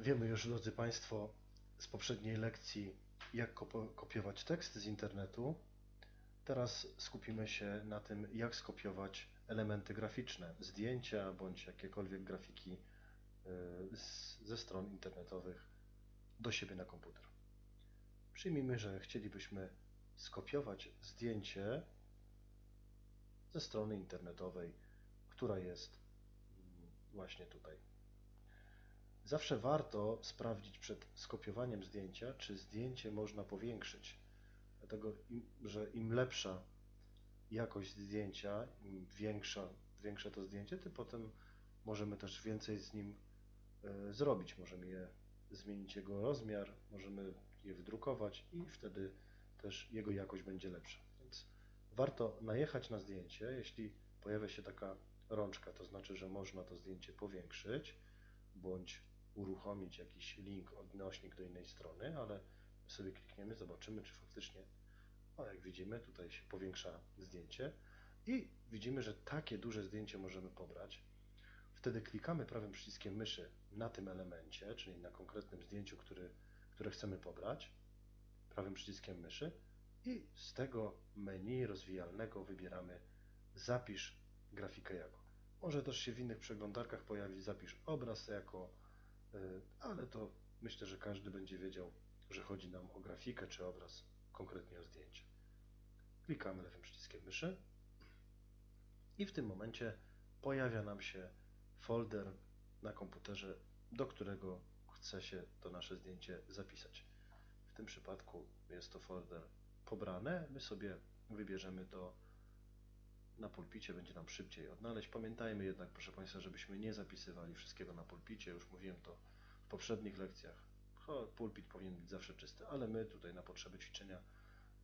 Wiemy już, drodzy Państwo, z poprzedniej lekcji, jak kopiować tekst z internetu. Teraz skupimy się na tym, jak skopiować elementy graficzne, zdjęcia bądź jakiekolwiek grafiki y, z, ze stron internetowych do siebie na komputer. Przyjmijmy, że chcielibyśmy skopiować zdjęcie ze strony internetowej, która jest mm, właśnie tutaj. Zawsze warto sprawdzić przed skopiowaniem zdjęcia, czy zdjęcie można powiększyć. Dlatego, że im lepsza jakość zdjęcia, im większa, większe to zdjęcie, tym potem możemy też więcej z nim e, zrobić. Możemy je zmienić jego rozmiar, możemy je wydrukować i wtedy też jego jakość będzie lepsza. Więc warto najechać na zdjęcie, jeśli pojawia się taka rączka, to znaczy, że można to zdjęcie powiększyć bądź uruchomić jakiś link, odnośnik do innej strony, ale sobie klikniemy, zobaczymy, czy faktycznie, o jak widzimy, tutaj się powiększa zdjęcie i widzimy, że takie duże zdjęcie możemy pobrać. Wtedy klikamy prawym przyciskiem myszy na tym elemencie, czyli na konkretnym zdjęciu, który, które chcemy pobrać, prawym przyciskiem myszy i z tego menu rozwijalnego wybieramy zapisz grafikę jako. Może też się w innych przeglądarkach pojawić zapisz obraz jako, ale to myślę, że każdy będzie wiedział, że chodzi nam o grafikę czy obraz, konkretnie o zdjęcie. Klikamy lewym przyciskiem myszy i w tym momencie pojawia nam się folder na komputerze, do którego chce się to nasze zdjęcie zapisać. W tym przypadku jest to folder pobrane. My sobie wybierzemy to na pulpicie, będzie nam szybciej odnaleźć. Pamiętajmy jednak, proszę Państwa, żebyśmy nie zapisywali wszystkiego na pulpicie. Już mówiłem to w poprzednich lekcjach. Pulpit powinien być zawsze czysty, ale my tutaj na potrzeby ćwiczenia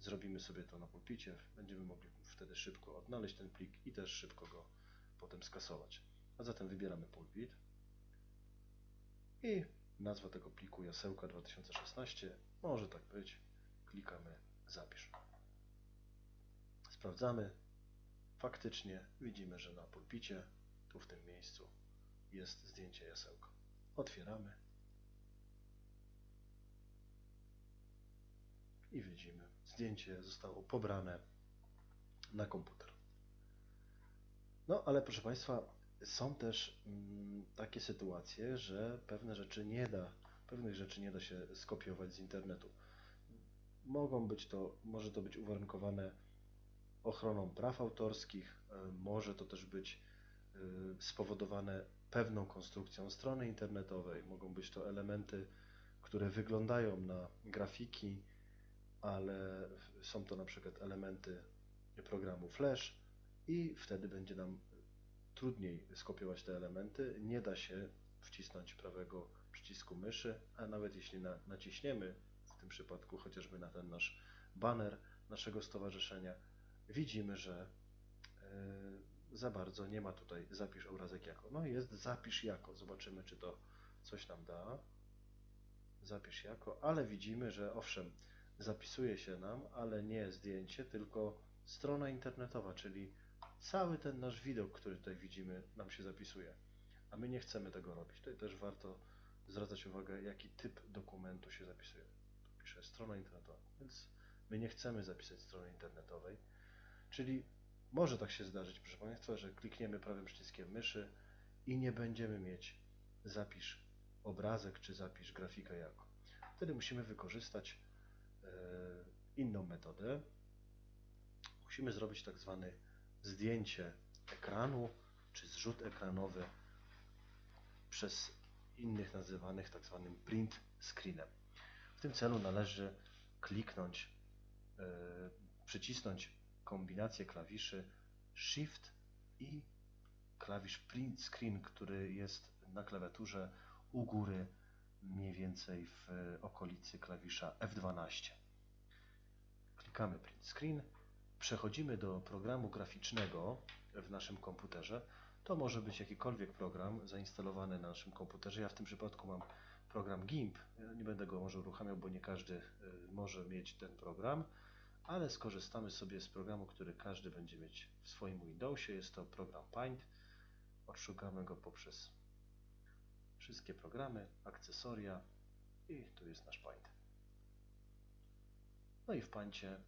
zrobimy sobie to na pulpicie. Będziemy mogli wtedy szybko odnaleźć ten plik i też szybko go potem skasować. A zatem wybieramy pulpit i nazwa tego pliku jasełka 2016 może tak być. Klikamy zapisz. Sprawdzamy. Faktycznie widzimy, że na pulpicie, tu w tym miejscu, jest zdjęcie jasełka. Otwieramy. I widzimy, zdjęcie zostało pobrane na komputer. No, ale proszę Państwa, są też mm, takie sytuacje, że pewne rzeczy nie da, pewnych rzeczy nie da się skopiować z internetu. Mogą być to, może to być uwarunkowane ochroną praw autorskich, e, może to też być e, spowodowane pewną konstrukcją strony internetowej, mogą być to elementy, które wyglądają na grafiki, ale są to na przykład elementy programu Flash i wtedy będzie nam trudniej skopiować te elementy. Nie da się wcisnąć prawego przycisku myszy, a nawet jeśli na, naciśniemy w tym przypadku chociażby na ten nasz banner naszego stowarzyszenia, widzimy, że yy, za bardzo nie ma tutaj zapisz obrazek jako. No jest zapisz jako. Zobaczymy, czy to coś nam da. Zapisz jako, ale widzimy, że owszem, zapisuje się nam, ale nie zdjęcie, tylko strona internetowa, czyli cały ten nasz widok, który tutaj widzimy, nam się zapisuje. A my nie chcemy tego robić. Tutaj też warto zwracać uwagę, jaki typ dokumentu się zapisuje. Tu pisze strona internetowa, więc my nie chcemy zapisać strony internetowej. Czyli może tak się zdarzyć, proszę Państwa, że klikniemy prawym przyciskiem myszy i nie będziemy mieć zapisz obrazek czy zapisz grafika jako. Wtedy musimy wykorzystać e, inną metodę. Musimy zrobić tak zwany zdjęcie ekranu czy zrzut ekranowy przez innych nazywanych tak zwanym print screenem. W tym celu należy kliknąć, e, przycisnąć kombinację klawiszy Shift i klawisz print screen, który jest na klawiaturze u góry mniej więcej w okolicy klawisza F12. Klikamy print screen, przechodzimy do programu graficznego w naszym komputerze. To może być jakikolwiek program zainstalowany na naszym komputerze. Ja w tym przypadku mam program GIMP. Nie będę go może uruchamiał, bo nie każdy y, może mieć ten program, ale skorzystamy sobie z programu, który każdy będzie mieć w swoim Windowsie. Jest to program Paint. Odszukamy go poprzez wszystkie programy, akcesoria i tu jest nasz paint. No i w pańcie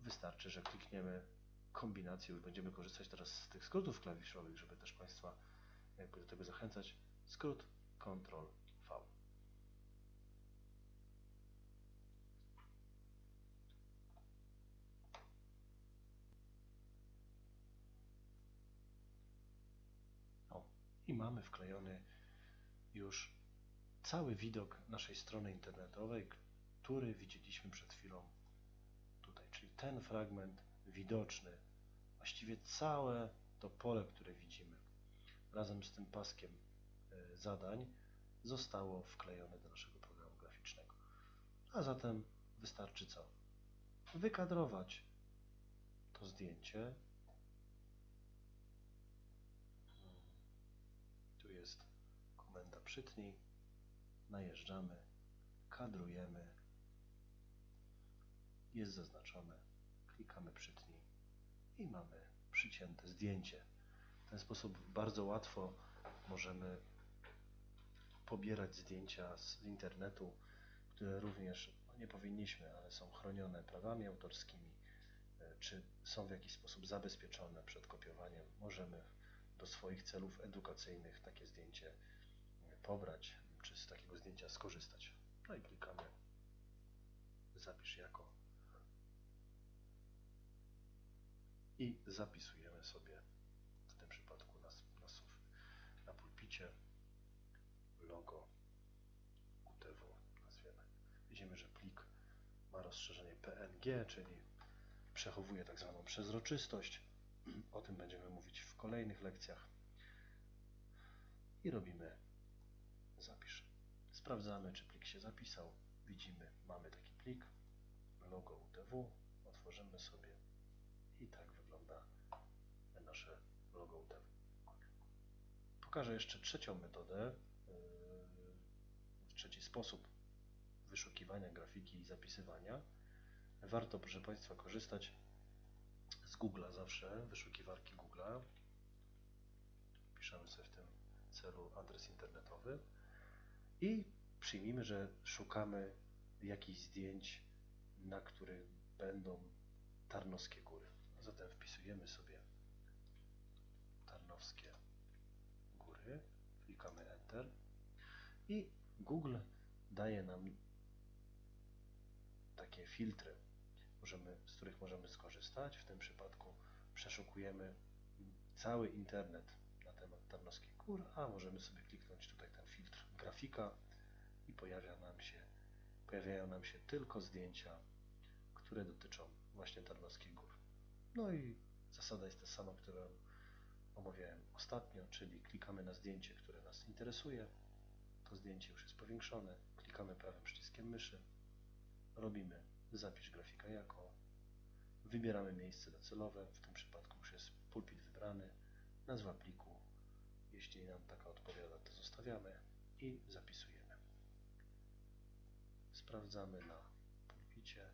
wystarczy, że klikniemy kombinację, już będziemy korzystać teraz z tych skrótów klawiszowych, żeby też Państwa jakby do tego zachęcać. Skrót Ctrl V. O, i mamy wklejony już cały widok naszej strony internetowej, który widzieliśmy przed chwilą tutaj, czyli ten fragment widoczny, właściwie całe to pole, które widzimy, razem z tym paskiem e, zadań zostało wklejone do naszego programu graficznego. A zatem wystarczy co? Wykadrować to zdjęcie. Tu jest komenda przytnij. Najeżdżamy, kadrujemy. Jest zaznaczone. Klikamy przytnij i mamy przycięte zdjęcie. W ten sposób bardzo łatwo możemy pobierać zdjęcia z internetu, które również no nie powinniśmy, ale są chronione prawami autorskimi, e, czy są w jakiś sposób zabezpieczone przed kopiowaniem. Możemy do swoich celów edukacyjnych takie zdjęcie pobrać, czy z takiego zdjęcia skorzystać. No i klikamy zapisz jako i zapisujemy sobie w tym przypadku na, na, na pulpicie logo UTW nazwiemy. Widzimy, że plik ma rozszerzenie PNG, czyli przechowuje tak zwaną przezroczystość. O tym będziemy mówić w kolejnych lekcjach. I robimy zapisz. Sprawdzamy, czy plik się zapisał. Widzimy, mamy taki plik, logo UTW. Otworzymy sobie i tak wygląda nasze logo UTW. Pokażę jeszcze trzecią metodę, yy, trzeci sposób wyszukiwania grafiki i zapisywania. Warto, proszę Państwa, korzystać z Google'a zawsze, wyszukiwarki Google'a. Piszemy sobie w tym celu adres internetowy i przyjmijmy, że szukamy jakichś zdjęć, na których będą Tarnowskie Góry. Zatem wpisujemy sobie Tarnowskie Góry, klikamy Enter i Google daje nam takie filtry, możemy, z których możemy skorzystać. W tym przypadku przeszukujemy cały internet Tarnowskich Gór, a możemy sobie kliknąć tutaj ten filtr grafika i pojawia nam się, pojawiają nam się tylko zdjęcia, które dotyczą właśnie Tarnowskich Gór. No i zasada jest ta sama, którą omawiałem ostatnio, czyli klikamy na zdjęcie, które nas interesuje. To zdjęcie już jest powiększone. Klikamy prawym przyciskiem myszy. Robimy zapisz grafika jako. Wybieramy miejsce docelowe. W tym przypadku już jest pulpit wybrany. Nazwa pliku. Jeśli nam taka odpowiada, to zostawiamy i zapisujemy. Sprawdzamy na pulpicie